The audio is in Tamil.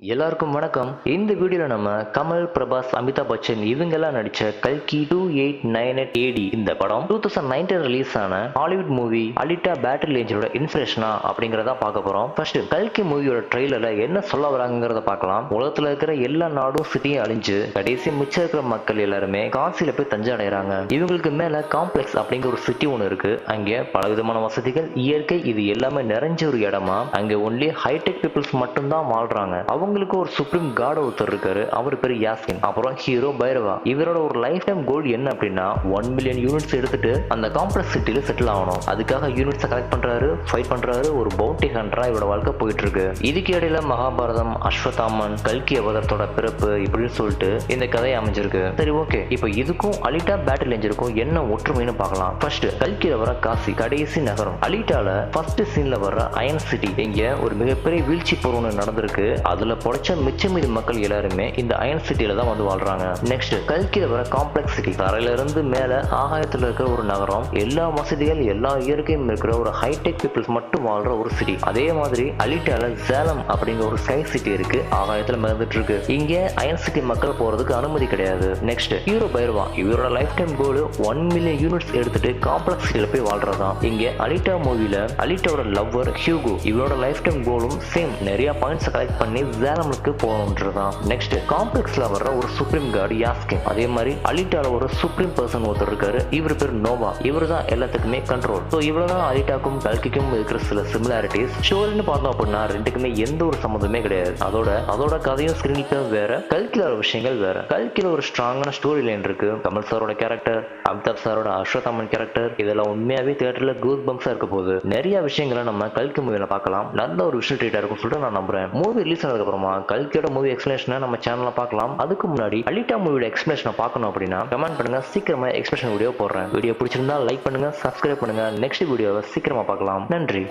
எல்லாருக்கும் வணக்கம். இந்த வீடியோல நம்ம கமல் பிரபாஸ் அமிதாப் பச்சன் இவங்கெல்லாம் நடிச்ச கல்கி two eight nine eight A D படம் டூ தௌசண்ட் நைன்டீன் ரிலீஸ் ஆன ஹாலிவுட் மூவி அலிட்டா பேட்டில் ஏஞ்சலோட இன்ஸ்பிரேஷனா அப்படிங்கறத பார்க்க போறோம். ஃபர்ஸ்ட் கல்கி மூவியோட ட்ரெய்லர்ல என்ன சொல்ல வராங்கிறத பார்க்கலாம். உலகத்துல இருக்கிற எல்லா நாடும் சிட்டியும் அழிஞ்சு கடைசி மிச்சம் இருக்கிற மக்கள் எல்லாருமே காசில போய் தஞ்சம் அடைகிறாங்க இவங்களுக்கு மேல காம்ப்ளெக்ஸ் அப்படிங்கிற ஒரு சிட்டி ஒன்று இருக்கு. அங்க பல விதமான வசதிகள் இயற்கை இது எல்லாமே நிறைஞ்ச ஒரு இடமா அங்க ஒன்லி ஹைடெக் பீப்புள்ஸ் மட்டும்தான் வாழ்றாங்க. அவங்களுக்கு ஒரு சுப்ரீம் காட் ஒருத்தர் இருக்காரு. அவர் பேர் யாஸ்கின் அப்புறம் ஹீரோ பைரவா இவரோட ஒரு லைஃப் டைம் கோல் என்ன அப்படின்னா ஒன் மில்லியன் யூனிட்ஸ் எடுத்துட்டு அந்த காம்ப்ளெக்ஸ் சிட்டியில செட்டில் ஆகணும். அதுக்காக யூனிட்ஸை கலெக்ட் பண்றாரு ஃபைட் பண்றாரு ஒரு பவுண்டி ஹண்டரா இவரோட வாழ்க்கை போயிட்டு இருக்கு இதுக்கு இடையில மகாபாரதம் அஸ்வதாமன் கல்கி அவதரத்தோட பிறப்பு இப்படின்னு சொல்லிட்டு இந்த கதை அமைஞ்சிருக்கு. சரி ஓகே இப்போ இதுக்கும் அலிட்டா பேட்டில் எஞ்சிருக்கும் என்ன ஒற்றுமைன்னு பார்க்கலாம். ஃபர்ஸ்ட் கல்கியில வர காசி கடைசி நகரம். அலிட்டால ஃபர்ஸ்ட் சீன்ல வர அயன் சிட்டி இங்க ஒரு மிகப்பெரிய வீழ்ச்சி போர் நடந்திருக்கு. அதுல பொழைச்ச மிச்ச மீதி மக்கள் எல்லாருமே இந்த அயன் சிட்டியில தான் வந்து வாழ்றாங்க. நெக்ஸ்ட் கல்கியில் வர காம்ப்ளெக்ஸ் சிட்டி தரையில இருந்து மேல ஆகாயத்துல இருக்கிற ஒரு நகரம் எல்லா வசதிகள் எல்லா இயற்கையும் இருக்கிற ஒரு ஹைடெக் பீப்புள்ஸ் மட்டும் வாழ்ற ஒரு சிட்டி அதே மாதிரி அலிட்டால சேலம் அப்படிங்கிற ஒரு ஸ்கை சிட்டி இருக்கு ஆகாயத்தில் மிதந்துட்டு இருக்கு. இங்க அயன் சிட்டி மக்கள் போறதுக்கு அனுமதி கிடையாது. நெக்ஸ்ட் ஹீரோ பைரவா இவரோட life time goal one million units எடுத்துட்டு காம்ப்ளெக்ஸ் சிட்டியில் போய் வாழ்றதான் இங்க அலிட்டா மூவில அலிட்டாவோட லவ்வர் ஹியூகோ இவரோட லைஃப் டைம் கோலும் சேம் நிறைய பாயிண்ட்ஸ் கலெக்ட் பண்ணி வேளாமலுக்கு போகணுன்றது தான் நெக்ஸ்ட் காம்ப்ளெக்ஸ்ல வர்ற ஒரு சுப்ரீம் கார்டு யாஸ்கின் அதே மாதிரி அலிட்டால ஒரு சுப்ரீம் பர்சன் ஒருத்தர் இருக்காரு. இவர் பேர் நோவா இவர் தான் எல்லாத்துக்குமே கண்ட்ரோல் ஸோ இவ்வளவு தான் அலிட்டாக்கும் கல்கிக்கும் இருக்கிற சில சிமிலாரிட்டிஸ் ஷோல்னு பார்த்தோம் அப்படின்னா ரெண்டுக்குமே எந்த ஒரு சம்மந்தமே கிடையாது. அதோட அதோட கதையும் ஸ்கிரீனிக்கும் வேற. கல்கில ஒரு விஷயங்கள் வேற. கல்கில ஒரு ஸ்ட்ராங்கான ஸ்டோரி லைன் இருக்கு. கமல் சாரோட கேரக்டர் அமிதாப் சாரோட அஸ்வத்தாமன் கேரக்டர் இதெல்லாம் உண்மையாவே தியேட்டர்ல கூஸ் பம்ஸா இருக்க போகுது. நிறைய விஷயங்களை நம்ம கல்கி மூவில பார்க்கலாம். நல்ல ஒரு விஷயம் ட்ரீட்டா இருக்கும் சொல்லிட்டு நான் நம்புறேன். மூவி ரிலீஸ் ஆனதுக்கு அப்புறமா கல்கியோட மூவி எக்ஸ்பிளேஷனை நம்ம சேனல்ல பார்க்கலாம். அதுக்கு முன்னாடி அலிட்டா மூவியோட எக்ஸ்பிளேஷனை பார்க்கணும் அப்படின்னா கமெண்ட் பண்ணுங்க. சீக்கிரமா எக்ஸ்பிளேஷன் வீடியோ போடுறேன். வீடியோ பிடிச்சிருந்தா லைக் பண்ணுங்க சப்ஸ்கிரைப் பண்ணுங்க. நெக்ஸ்ட் வீடியோவை சீக்கிரமா பார்க்கலாம். நன்றி.